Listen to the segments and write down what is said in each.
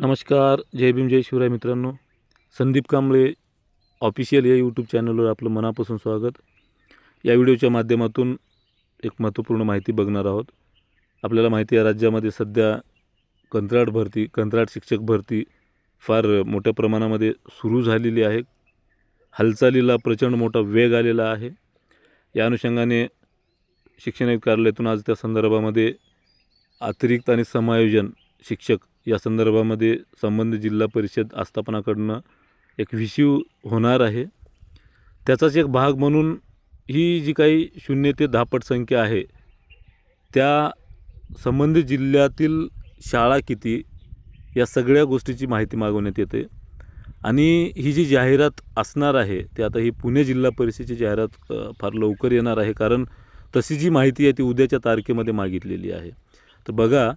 नमस्कार जय भीम जय शिवराय मित्रांनो. संदीप कांबळे ऑफिशियल या यूट्यूब चॅनलवर आपलं मनापासून स्वागत. या व्हिडिओच्या माध्यमातून एक महत्त्वपूर्ण माहिती बघणार आहोत. आपल्याला माहिती आहे राज्यामध्ये सध्या कंत्राट भरती कंत्राट शिक्षक भरती फार मोठ्या प्रमाणामध्ये सुरू झालेली आहे. हालचालीला प्रचंड मोठा वेग आलेला आहे. या अनुषंगाने शिक्षण कार्यालयातून आज त्या संदर्भामध्ये अतिरिक्त आणि समायोजन शिक्षक या संदर्भामध्ये संबंधित जिल्हा परिषद आस्थापनाकडनं एक विशीव होणार आहे. त्याचाच एक भाग म्हणून ही जी काही शून्य ते दहापट संख्या आहे त्या संबंधित जिल्ह्यातील शाळा किती या सगळ्या गोष्टीची माहिती मागवण्यात येते. आणि ही जी जाहिरात असणार आहे ती आता ही पुणे जिल्हा परिषदेची जाहिरात फार लवकर येणार आहे कारण तशी जी माहिती आहे ती उद्याच्या तारखेमध्ये मागितलेली आहे. तर बघा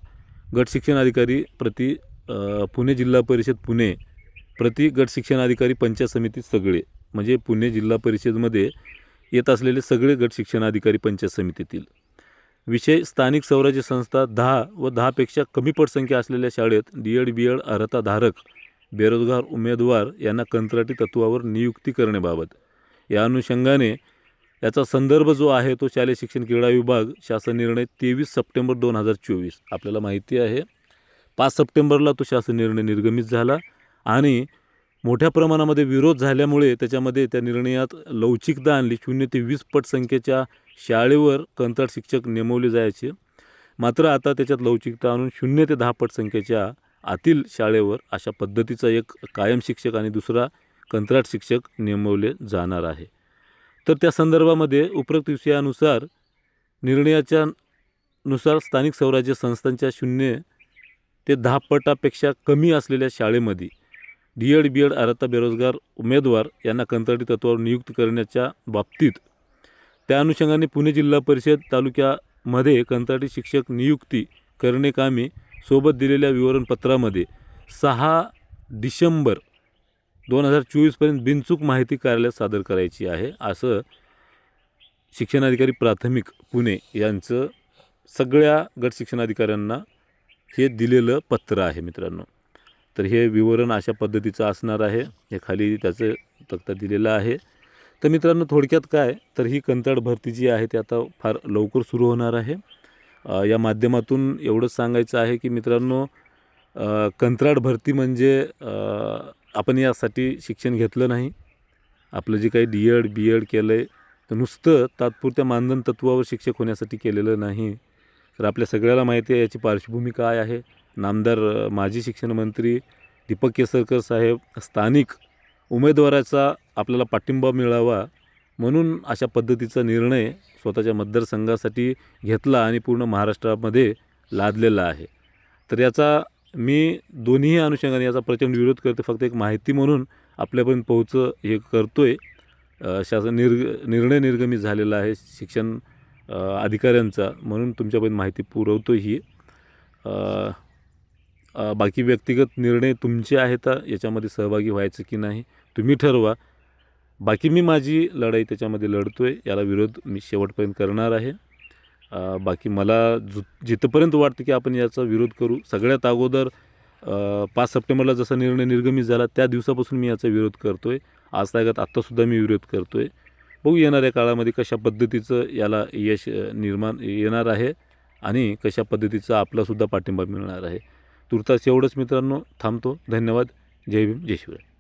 गट शिक्षण अधिकारी प्रति पुणे जिल्हा परिषद पुणे प्रति गट शिक्षण अधिकारी पंचायत समिती सगळे म्हणजे पुणे जिल्हा परिषदमध्ये येत असलेले सगळे गट शिक्षण अधिकारी पंचायत समितीतील. विषय स्थानिक स्वराज्य संस्था दहा व दहापेक्षा कमी पटसंख्या असलेल्या शाळेत डी एड बी एड अर्हताधारक बेरोजगार उमेदवार यांना कंत्राटी तत्वावर नियुक्ती करण्याबाबत. या अनुषंगाने याचा संदर्भ जो आहे तो शालेय शिक्षण क्रीडा विभाग शासन निर्णय तेवीस सप्टेंबर दोन हजार चोवीस. आपल्याला माहिती आहे पाच सप्टेंबरला तो शासन निर्णय निर्गमित झाला आणि मोठ्या प्रमाणामध्ये विरोध झाल्यामुळे त्याच्यामध्ये त्या निर्णयात लवचिकता आणली. शून्य ते वीस पट संख्येच्या शाळेवर कंत्राट शिक्षक नेमवले जायचे. मात्र आता त्याच्यात लवचिकता आणून शून्य ते दहा पट संख्येच्या आतील शाळेवर अशा पद्धतीचा एक कायम शिक्षक आणि दुसरा कंत्राट शिक्षक नेमवले जाणार आहे. तर त्या संदर्भामध्ये उपरोक्त विषयानुसार निर्णयाच्या नुसार स्थानिक स्वराज्य संस्थांच्या शून्य ते दहा पटापेक्षा कमी असलेल्या शाळेमध्ये डी एड बी एड अर्हता बेरोजगार उमेदवार यांना कंत्राटी तत्वावर नियुक्त करण्याच्या बाबतीत त्या अनुषंगाने पुणे जिल्हा परिषद तालुक्यामध्ये कंत्राटी शिक्षक नियुक्ती करणे कामी सोबत दिलेल्या विवरणपत्रामध्ये सहा डिसेंबर दोन हजार चोवीसपर्यंत बिनचूक माहिती कार्यालयात सादर करायची आहे. असं शिक्षणाधिकारी प्राथमिक पुणे यांचं सगळ्या गट शिक्षणाधिकाऱ्यांना हे दिलेलं पत्र आहे मित्रांनो. तर हे विवरण अशा पद्धतीचं असणार आहे. हे खाली त्याचं तक्ता दिलेलं आहे. तर मित्रांनो थोडक्यात काय? तर ही कंत्राट भरती जी आहे ती आता फार लवकर सुरू होणार आहे. या माध्यमातून एवढंच सांगायचं आहे की मित्रांनो कंत्राट भरती म्हणजे आपण यासाठी शिक्षण घेतलं नाही. आपलं जे काही डी एड बी एड केलं आहे तर नुसतं तात्पुरत्या मानधन तत्वावर शिक्षक होण्यासाठी केलेलं नाही. तर आपल्या सगळ्याला माहिती आहे याची पार्श्वभूमी काय आहे? नामदार माजी शिक्षणमंत्री दीपक केसरकर साहेब स्थानिक उमेदवाराचा आपल्याला पाठिंबा मिळावा म्हणून अशा पद्धतीचा निर्णय स्वतःच्या मतदारसंघासाठी घेतला आणि पूर्ण महाराष्ट्रामध्ये लादलेला आहे. तर याचा मी दोन्ही अनुषंगाने याचा प्रचंड विरोध करते फक्त एक माहिती म्हणून आपल्यापर्यंत पोहोच हे करतो आहे शासन निर्ग निर्णय निर्गमित झालेला आहे शिक्षण अधिकाऱ्यांचा म्हणून तुमच्यापर्यंत माहिती पुरवतो ही. बाकी व्यक्तिगत निर्णय तुमचे आहेत याच्यामध्ये सहभागी व्हायचं की नाही तुम्ही ठरवा. बाकी मी माझी लढाई त्याच्यामध्ये लढतो आहे याला विरोध मी शेवटपर्यंत करणार आहे. बाकी मला जु जिथंपर्यंत वाटतं की आपण याचा विरोध करू सगळ्यात अगोदर पाच सप्टेंबरला जसा निर्णय निर्गमित झाला त्या दिवसापासून मी याचा विरोध करतो आहे आज तागात आत्तासुद्धा मी विरोध करतो आहे बघू येणाऱ्या काळामध्ये कशा पद्धतीचं याला यश निर्माण येणार आहे आणि कशा पद्धतीचा आपलासुद्धा पाठिंबा मिळणार आहे. तुर्तास एवढंच मित्रांनो थांबतो. धन्यवाद. जय भीम जय शिवराय.